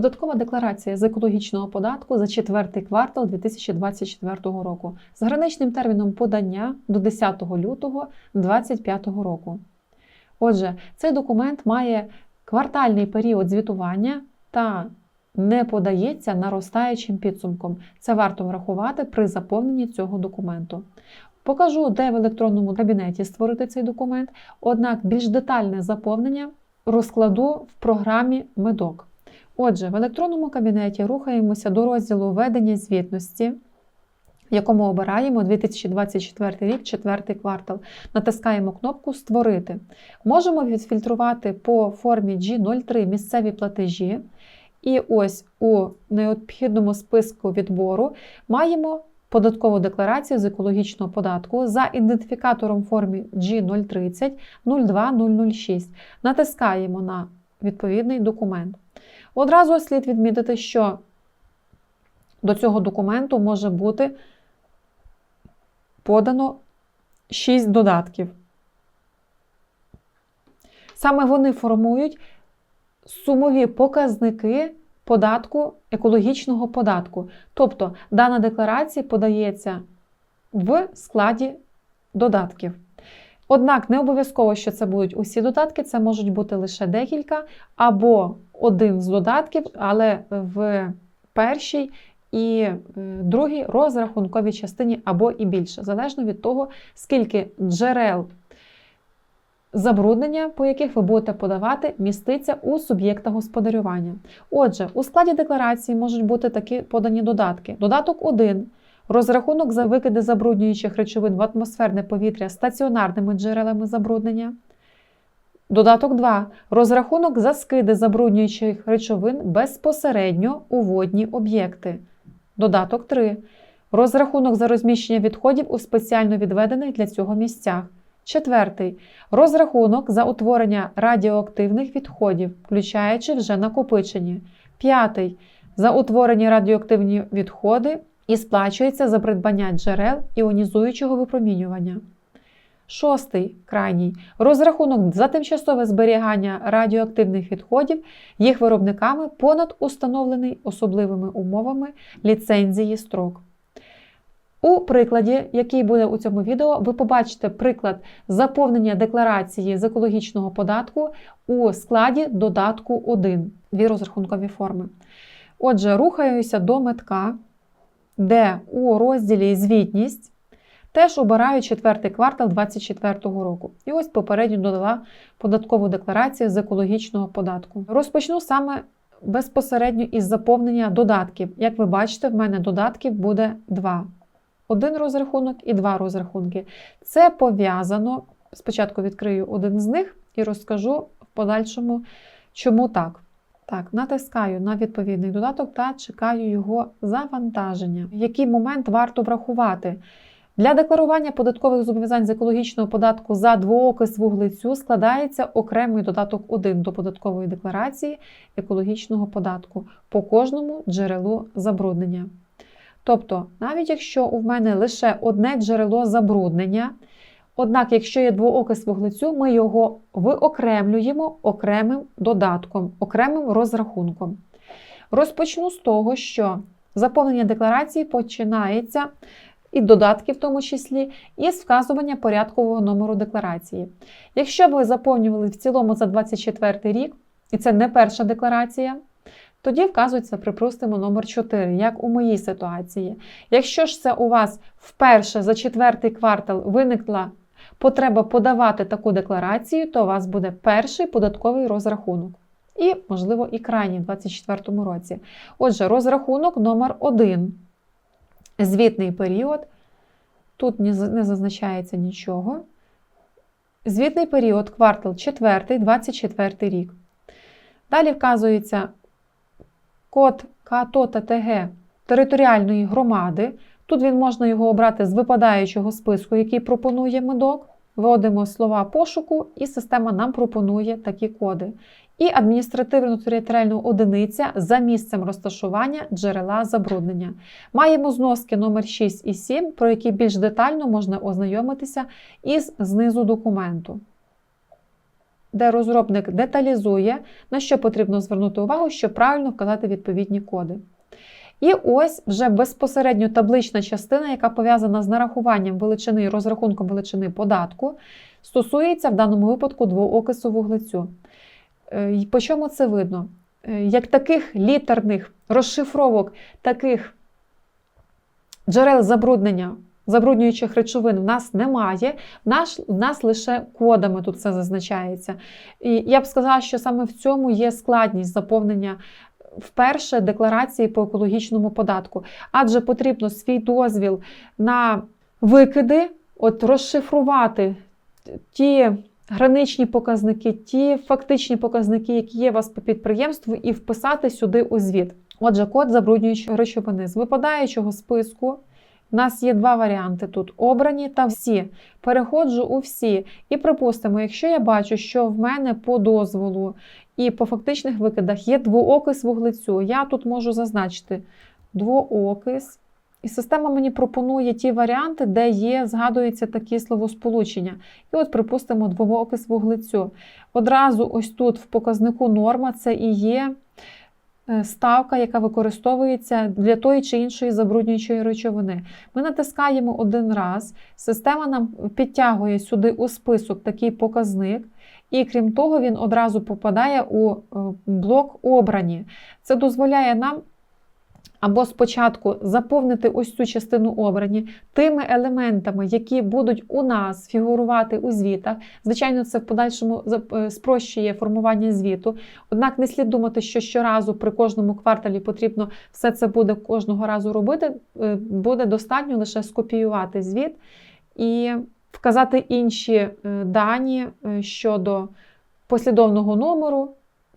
Податкова декларація з екологічного податку за четвертий квартал 2024 року з граничним терміном подання до 10 лютого 2025 року. Отже, цей документ має квартальний період звітування та не подається наростаючим підсумком. Це варто врахувати при заповненні цього документу. Покажу, де в електронному кабінеті створити цей документ, однак більш детальне заповнення розкладу в програмі Медок. Отже, в електронному кабінеті рухаємося до розділу Ведення звітності, в якому обираємо 2024 рік, четвертий квартал. Натискаємо кнопку Створити. Можемо відфільтрувати по формі G03 місцеві платежі. І ось у необхідному списку відбору маємо податкову декларацію з екологічного податку за ідентифікатором формі G030 02006. Натискаємо на відповідний документ. Одразу слід відмітити, що до цього документу може бути подано 6 додатків. Саме вони формують сумові показники податку екологічного податку. Тобто дана декларація подається в складі додатків. Однак не обов'язково, що це будуть усі додатки, це можуть бути лише декілька, або один з додатків, але в першій і е, другій розрахунковій частині або і більше, залежно від того, скільки джерел забруднення, по яких ви будете подавати, міститься у суб'єкта господарювання. Отже, у складі декларації можуть бути такі подані додатки. Додаток 1. Розрахунок за викиди забруднюючих речовин в атмосферне повітря стаціонарними джерелами забруднення. Додаток 2. Розрахунок за скиди забруднюючих речовин безпосередньо у водні об'єкти. Додаток 3. Розрахунок за розміщення відходів у спеціально відведених для цього місцях. Четвертий. Розрахунок за утворення радіоактивних відходів, включаючи вже накопичені. П'ятий. За утворені радіоактивні відходи і сплачується за придбання джерел іонізуючого випромінювання. Шостий крайній розрахунок за тимчасове зберігання радіоактивних відходів їх виробниками понад установлений особливими умовами ліцензії строк. У прикладі, який буде у цьому відео, ви побачите приклад заповнення декларації з екологічного податку у складі додатку 1, дві розрахункові форми. Отже, рухаюся до метка, де у розділі Звітність теж обираю четвертий квартал 2024 року. І ось попередньо додала податкову декларацію з екологічного податку. Розпочну саме безпосередньо із заповнення додатків. Як ви бачите, в мене додатків буде два один розрахунок і два розрахунки. Це пов'язано. Спочатку відкрию один з них і розкажу в подальшому, чому так. Так, натискаю на відповідний додаток та чекаю його завантаження. В який момент варто врахувати? Для декларування податкових зобов'язань з екологічного податку за двоокис вуглецю складається окремий додаток 1 до податкової декларації екологічного податку по кожному джерелу забруднення. Тобто, навіть якщо у мене лише одне джерело забруднення, однак, якщо є двоокис вуглецю, ми його виокремлюємо окремим додатком, окремим розрахунком. Розпочну з того, що заповнення декларації починається. І додатки, в тому числі, із вказування порядкового номеру декларації. Якщо ви заповнювали в цілому за 24 рік, і це не перша декларація, тоді вказується, припустимо, номер 4, як у моїй ситуації. Якщо ж це у вас вперше за четвертий квартал виникла потреба подавати таку декларацію, то у вас буде перший податковий розрахунок. І, можливо, і крайній в 2024 році. Отже, розрахунок номер 1 Звітний період. Тут не зазначається нічого. Звітний період, квартал 4, 24 рік. Далі вказується код КАТО та ТГ територіальної громади. Тут він можна його обрати з випадаючого списку, який пропонує медок. Вводимо слова пошуку, і система нам пропонує такі коди. І адміністративно-територіальна одиниця за місцем розташування джерела забруднення. Маємо зноски номер 6 і 7, про які більш детально можна ознайомитися із знизу документу. де розробник деталізує, на що потрібно звернути увагу, щоб правильно вказати відповідні коди. І ось вже безпосередньо таблична частина, яка пов'язана з нарахуванням величини і розрахунком величини податку, стосується в даному випадку двоокису вуглецю. Е, По чому це видно? Е, Як таких літерних розшифровок, таких джерел забруднення, забруднюючих речовин в нас немає, в нас, в нас лише кодами тут це зазначається. І я б сказала, що саме в цьому є складність заповнення вперше декларації по екологічному податку, адже потрібно свій дозвіл на викиди, от розшифрувати ті граничні показники, ті фактичні показники, які є у вас по підприємству, і вписати сюди у звіт. Отже, код забруднюючої речовини з випадаючого списку. У нас є два варіанти тут: обрані та всі. Переходжу у всі. І припустимо, якщо я бачу, що в мене по дозволу і по фактичних викидах є двоокис вуглецю, я тут можу зазначити двоокис. І система мені пропонує ті варіанти, де є, згадується такі словосполучення. І от, припустимо, двоокис вуглецю. Одразу ось тут в показнику норма це і є е, ставка, яка використовується для тої чи іншої забруднюючої речовини. Ми натискаємо один раз, система нам підтягує сюди у список такий показник. І крім того, він одразу попадає у е, блок обрані. Це дозволяє нам або спочатку заповнити ось цю частину обрані тими елементами, які будуть у нас фігурувати у звітах. Звичайно, це в подальшому е, спрощує формування звіту. Однак не слід думати, що щоразу при кожному кварталі потрібно все це буде кожного разу робити. Е, буде достатньо лише скопіювати звіт і вказати інші е, дані щодо послідовного номеру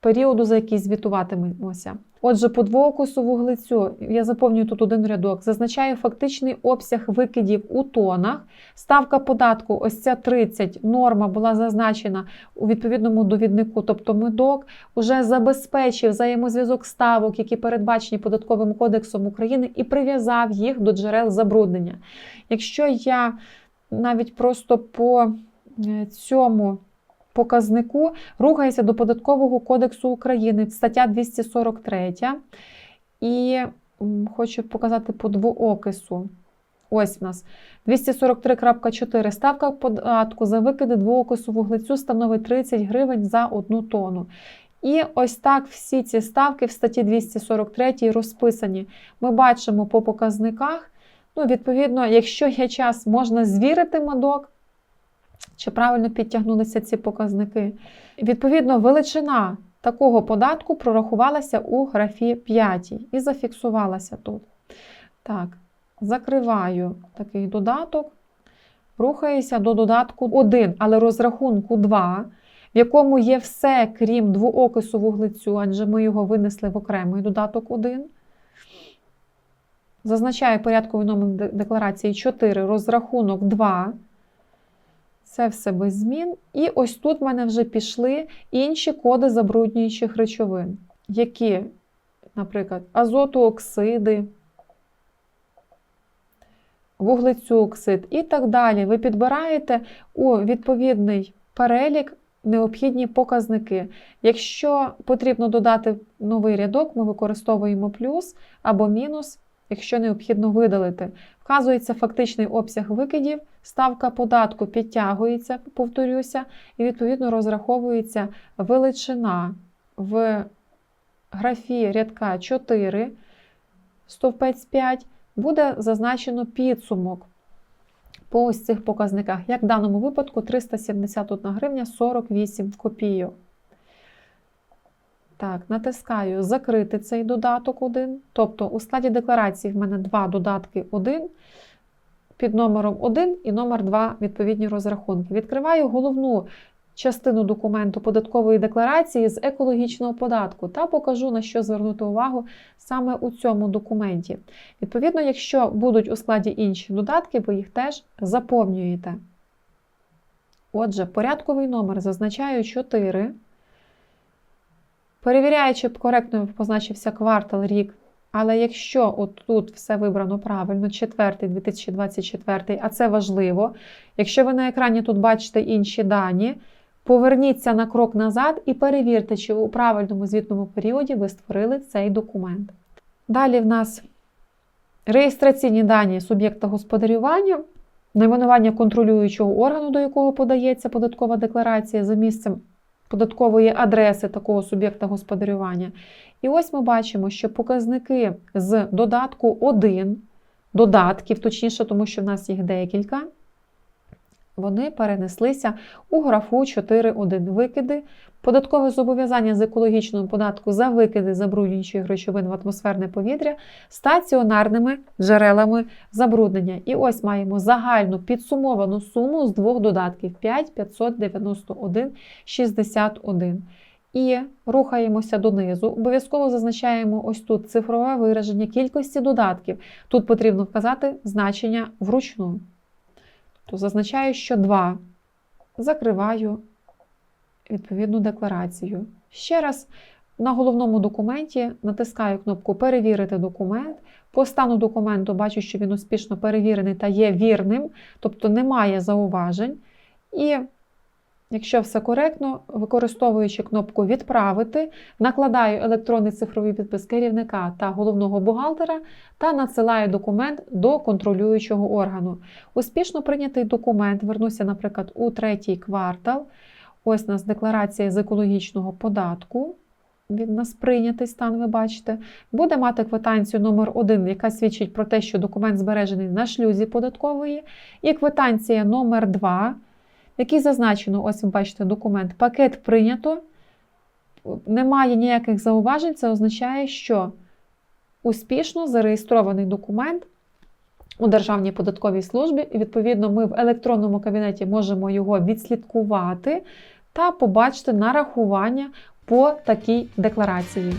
періоду, за який звітуватимемося. Отже, по двоокису вуглецю я заповнюю тут один рядок, зазначаю фактичний обсяг викидів у тонах. Ставка податку, ось ця 30 норма була зазначена у відповідному довіднику, тобто медок вже забезпечив взаємозв'язок ставок, які передбачені податковим кодексом України, і прив'язав їх до джерел забруднення. Якщо я навіть просто по е, цьому показнику рухається до Податкового кодексу України, стаття 243. І хочу показати по двоокису. Ось в нас 243.4. Ставка податку за викиди двоокису вуглецю становить 30 гривень за одну тонну. І ось так всі ці ставки в статті 243 розписані. Ми бачимо по показниках. Ну, Відповідно, якщо є час, можна звірити мадок, чи правильно підтягнулися ці показники. Відповідно, величина такого податку прорахувалася у графі 5 і зафіксувалася тут. Так, закриваю такий додаток, рухаюся до додатку 1, але розрахунку 2, в якому є все, крім двоокису вуглецю, адже ми його винесли в окремий додаток 1. Зазначаю порядковий номер декларації 4, розрахунок 2. Це все без змін. І ось тут в мене вже пішли інші коди забруднюючих речовин, які, наприклад, азотооксиди, вуглецюоксид і так далі. Ви підбираєте у відповідний перелік необхідні показники. Якщо потрібно додати новий рядок, ми використовуємо плюс або мінус якщо необхідно видалити. Вказується фактичний обсяг викидів, ставка податку підтягується, повторюся, і відповідно розраховується величина в графі рядка 4, стовпець 5, буде зазначено підсумок. По ось цих показниках, як в даному випадку 371 гривня 48 копійок. Так, натискаю Закрити цей додаток 1. Тобто у складі декларації в мене два додатки 1 під номером 1 і номер 2 відповідні розрахунки. Відкриваю головну частину документу податкової декларації з екологічного податку та покажу, на що звернути увагу саме у цьому документі. Відповідно, якщо будуть у складі інші додатки, ви їх теж заповнюєте. Отже, порядковий номер зазначаю 4. Перевіряю, чи коректно позначився квартал рік. Але якщо от тут все вибрано правильно, 4 2024, а це важливо. Якщо ви на екрані тут бачите інші дані, Поверніться на крок назад і перевірте, чи у правильному звітному періоді ви створили цей документ. Далі в нас реєстраційні дані суб'єкта господарювання, найменування контролюючого органу, до якого подається податкова декларація за місцем податкової адреси такого суб'єкта господарювання. І ось ми бачимо, що показники з додатку 1, додатків, точніше, тому що в нас їх декілька, вони перенеслися у графу 4.1 викиди. Податкове зобов'язання з екологічного податку за викиди забруднюючих речовин в атмосферне повітря стаціонарними джерелами забруднення. І ось маємо загальну підсумовану суму з двох додатків 5 591 61. І рухаємося донизу. Обов'язково зазначаємо ось тут цифрове вираження кількості додатків. Тут потрібно вказати значення вручну. То зазначаю, що 2. Закриваю відповідну декларацію. Ще раз на головному документі натискаю кнопку Перевірити документ. По стану документу бачу, що він успішно перевірений та є вірним, тобто немає зауважень. І якщо все коректно, використовуючи кнопку Відправити, накладаю електронний цифровий підпис керівника та головного бухгалтера та надсилаю документ до контролюючого органу. Успішно прийнятий документ, вернуся, наприклад, у третій квартал. Ось у нас декларація з екологічного податку. Він нас прийнятий стан, ви бачите. Буде мати квитанцію номер 1 яка свідчить про те, що документ збережений на шлюзі податкової. І квитанція номер 2 в якій зазначено, ось ви бачите, документ пакет прийнято. Немає ніяких зауважень, це означає, що успішно зареєстрований документ у Державній податковій службі, і, відповідно, ми в електронному кабінеті можемо його відслідкувати та побачити нарахування по такій декларації.